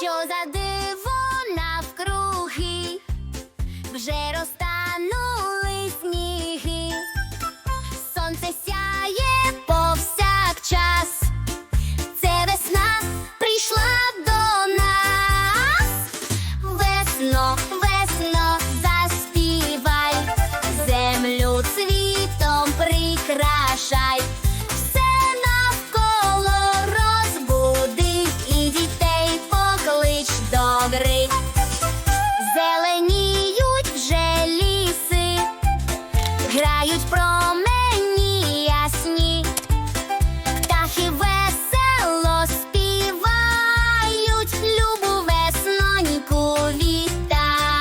Що за диво грають промені ясні. Птахи весело співають, любу весноньку вітають.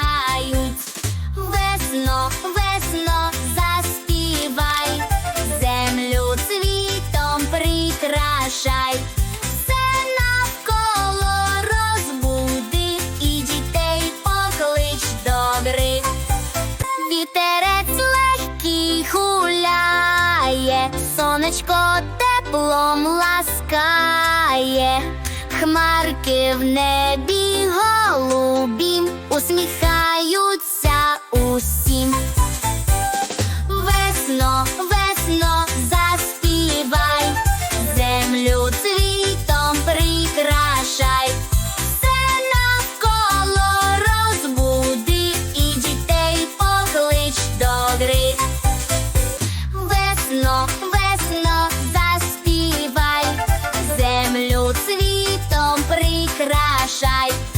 Весно, весно, заспівай, землю цвітом прикрашай, сонечко теплом ласкає, хмарки в небі голубім усміхаються усім. прикрашай.